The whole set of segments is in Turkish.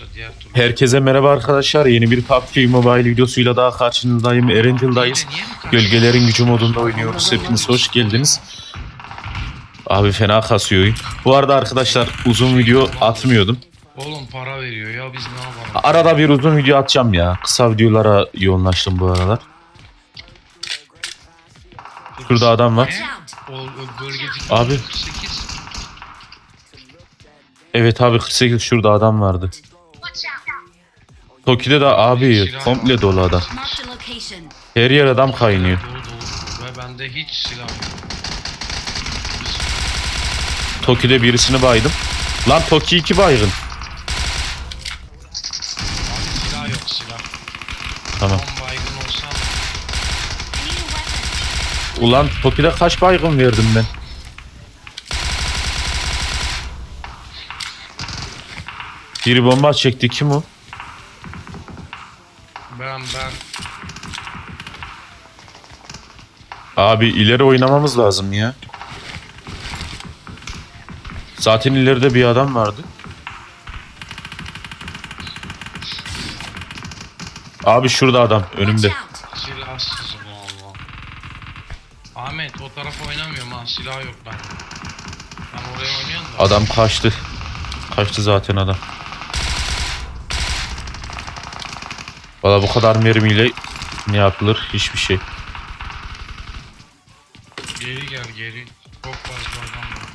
yoksa diğer tur. Herkese merhaba arkadaşlar. Yeni bir PUBG Mobile videosuyla daha karşınızdayım. Kaçtın? Gölgelerin gücü modunda oynuyoruz. Hepiniz hoş geldiniz. Abi fena kasıyor. Bu arada arkadaşlar uzun video atmıyordum. Oğlum para veriyor ya biz ne yapalım? Arada bir uzun video atacağım ya. Kısa videolara yoğunlaştım bu aralar. Şurada adam var. Abi. 48. Evet abi 48 şurada adam vardı. Toki'de de abi komple dolu adam. Marked a location. Her yer adam kaynıyor. Dolu dolu. Ve bende hiç silah yok. Toki'de birisini baydım. Lan Toki 2 baygın. Abi silah yok silah. Tamam. Tam baygın olsam I need a weapon. Ulan Toki'de kaç baygın verdim ben? Biri bomba çekti kim o? Ben ben Abi ileri oynamamız lazım ya. Zaten ileride bir adam vardı. Abi şurada adam önümde. Silahsızım valla. Ahmet o tarafa oynamıyorum ha silah yok bende. Ben oraya oynuyorum da. Adam kaçtı. Kaçtı zaten adam. Valla bu kadar mermiyle ne yapılır? Hiçbir şey. Geri gel geri. Çok fazla adam var.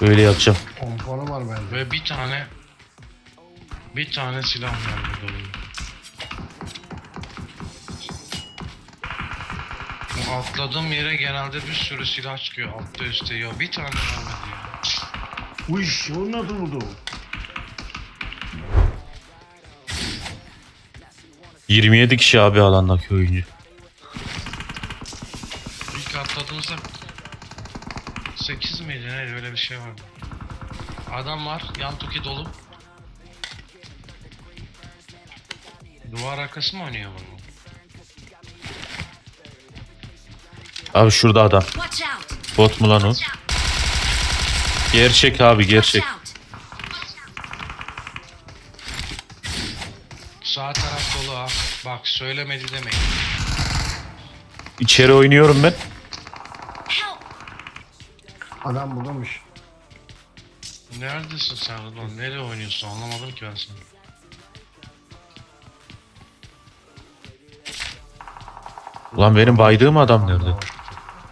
Böyle yapacağım. Pompalı var bende. Ve bir tane bir tane silah var burada. benim. Bu atladığım yere genelde bir sürü silah çıkıyor altta üstte ya bir tane vermedi ya. Uş, o nasıl vurdu? 27 kişi abi alandaki oyuncu. İlk atladığımızda 8 miydi ne öyle bir şey vardı. Adam var yan toki dolu. Duvar arkası mı oynuyor bunu? Abi şurada adam. Bot mu lan o? Gerçek abi gerçek. Watch out. Sağ taraf dolu ha. Bak söylemedi demeyin. İçeri oynuyorum ben. Adam buradamış. Neredesin sen Rıdvan? Nereye oynuyorsun? Anlamadım ki ben seni. Ulan benim baydığım adam nerede?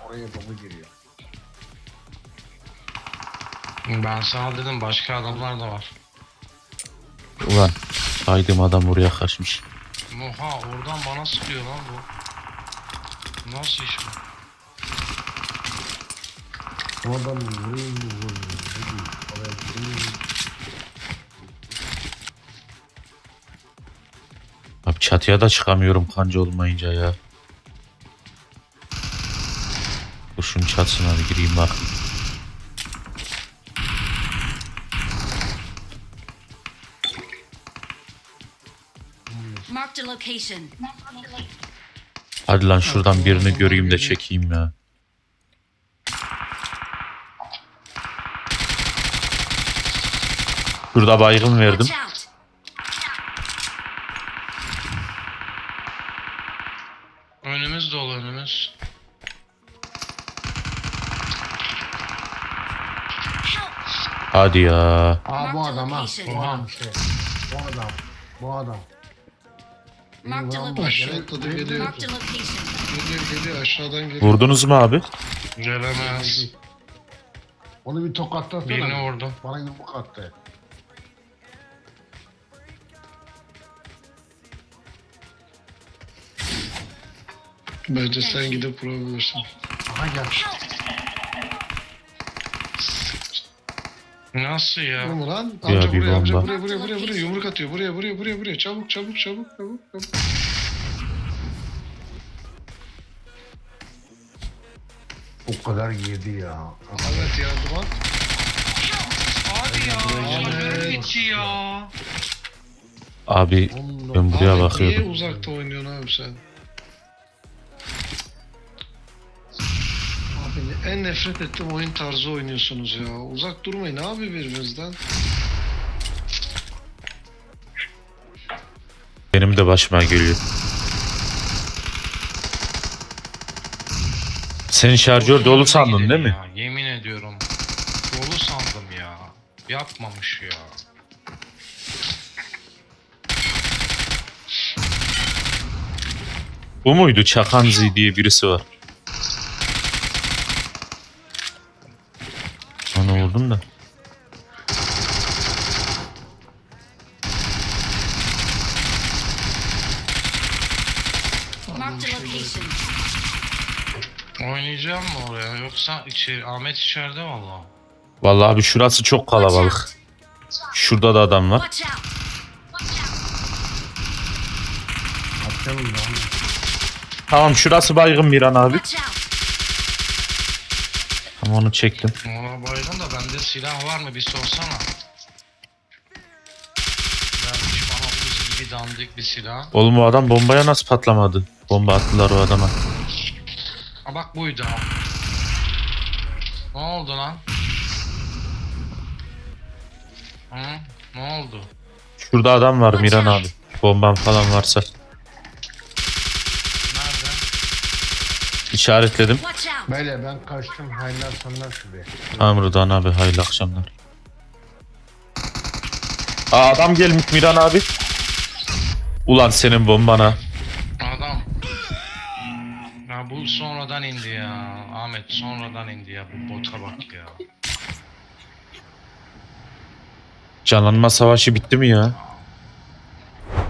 Oraya bomba giriyor. Ben sana dedim başka adamlar da var. Ulan baydığım adam buraya kaçmış. Oha oradan bana sıkıyor lan bu. Nasıl iş bu? O adam vurayım mı vurayım mı? Ne diyeyim? Oraya gireyim. Abi çatıya da çıkamıyorum kanca olmayınca ya. Dur şunun çatısına bir gireyim bak. Marked a location. Hadi lan şuradan birini göreyim de çekeyim ya. Şurada baygın verdim. Watch out. Önümüz dolu önümüz. Hadi ya. Aa bu adam ha. Bu adam. Bu adam. Bu adam. A Ulan location. Aşağı atladı geliyor. Marked a location. Geliyor geliyor aşağıdan geliyor. Vurdunuz mu abi? Gelemez. Onu bir tokatlasana. Birini vurdum. Bana yumruk attı. Bence sen gidip vurabilirsin. Aha gel. Nasıl ya? Oğlum lan amca bir buraya amca bomba. buraya buraya buraya buraya yumruk atıyor buraya buraya buraya buraya çabuk çabuk çabuk çabuk çabuk. O kadar yedi ya. Evet yardım at. Abi ya. Şoförüm gitti ya. Abi ben buraya Abi bakıyordum. Niye uzakta oynuyorsun abi sen? En nefret ettiğim oyun tarzı oynuyorsunuz ya. Uzak durmayın abi birbirinizden. benim de başıma geliyor. Senin şarjör dolu sandın değil mi? Ya, yemin ediyorum. Dolu sandım ya. Yapmamış ya. Bu muydu? Çakanzi diye birisi var. Marked a location. Oynayacağım mı oraya yoksa içeri Ahmet içeride valla. Vallahi abi şurası çok kalabalık. Şurada da adam var. Watch out. Atacağım da ama. Tamam şurası baygın Miran abi. Watch out. Tamam onu çektim. Ona baygın da bende silah var mı bir sorsana. Gibi dandik bir silah. Oğlum o adam bombaya nasıl patlamadı? Bomba attılar o adama. Ha bak buydu ha. Ne oldu lan? Hı? Ne oldu? Şurada adam var Miran abi. Bomban falan varsa. Nerede? İşaretledim. Watch out. Böyle ben kaçtım hayırlı akşamlar şuraya. Tamam Rıdvan abi hayırlı akşamlar. Aa adam gelmiş Miran abi. Ulan senin bombana. Adam. Ya bu sonradan indi ya. Ahmet sonradan indi ya. Bu bota bak ya. Canlanma savaşı bitti mi ya?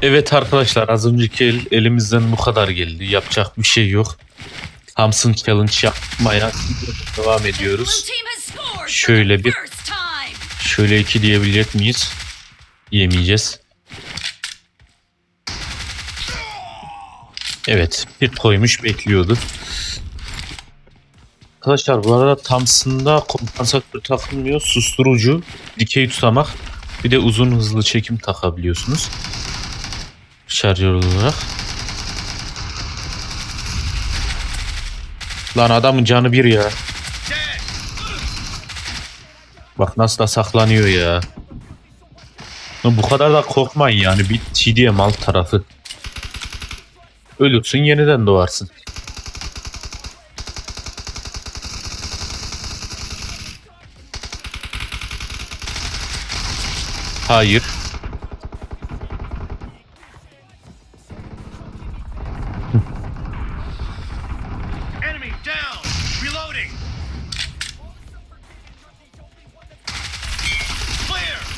Evet arkadaşlar az önceki el, elimizden bu kadar geldi. Yapacak bir şey yok. Thompson Challenge yapmaya devam ediyoruz. Şöyle bir-. Şöyle iki diyebilecek miyiz? Yemeyeceğiz. Evet. Bir koymuş bekliyordu. Arkadaşlar bu arada Thompson'da kompansatör takılmıyor. Susturucu, dikey tutamak bir de uzun hızlı çekim takabiliyorsunuz. Şarjör olarak. Lan adamın canı bir ya. Bak nasıl da saklanıyor ya. Bu kadar da korkmayın yani bir TDM alt tarafı. Ölürsün yeniden doğarsın. Hayır.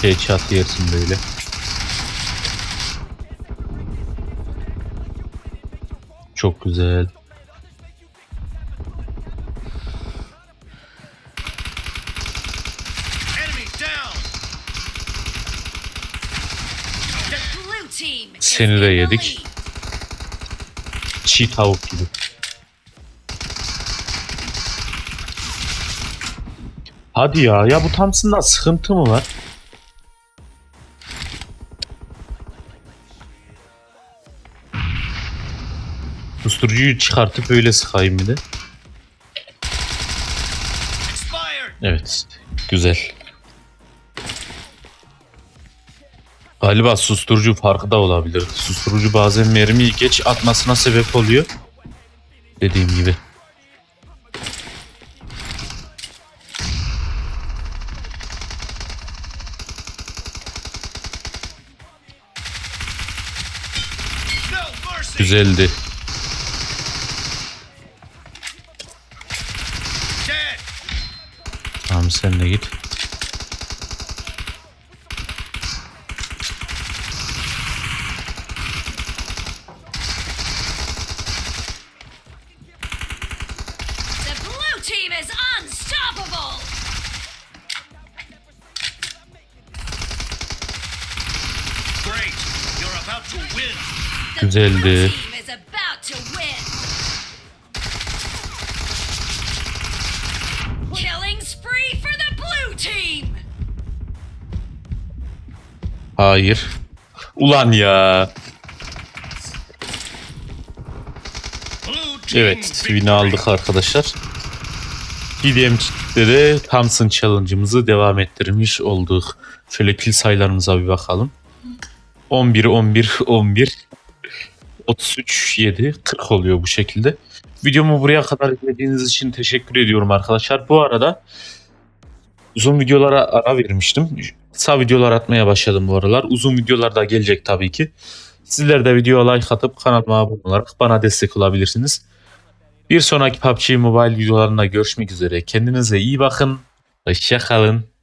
Headshot yersin böyle. Çok güzel. Seni de yedik. Çiğ tavuk gibi. Hadi ya. Ya bu Thompson'da sıkıntı mı var? Susturucuyu çıkartıp öyle sıkayım bir de. Evet. Güzel. Galiba susturucu farkı da olabilir. Susturucu bazen mermiyi geç atmasına sebep oluyor. Dediğim gibi. Güzeldi. Tamam sen de git. The Hayır. Ulan ya. Evet, win'i aldık arkadaşlar. BDM çiftte de Thompson Challenge'ımızı devam ettirmiş olduk. Şöyle kill sayılarımıza bir bakalım. 11, 11, 11. 33 7 40 oluyor bu şekilde. Videomu buraya kadar izlediğiniz için teşekkür ediyorum arkadaşlar. Bu arada uzun videolara ara vermiştim. Kısa videolar atmaya başladım bu aralar. Uzun videolar da gelecek tabii ki. Sizler de videoya like atıp kanalıma abone olarak bana destek olabilirsiniz. Bir sonraki PUBG Mobile videolarında görüşmek üzere. Kendinize iyi bakın. Hoşça kalın.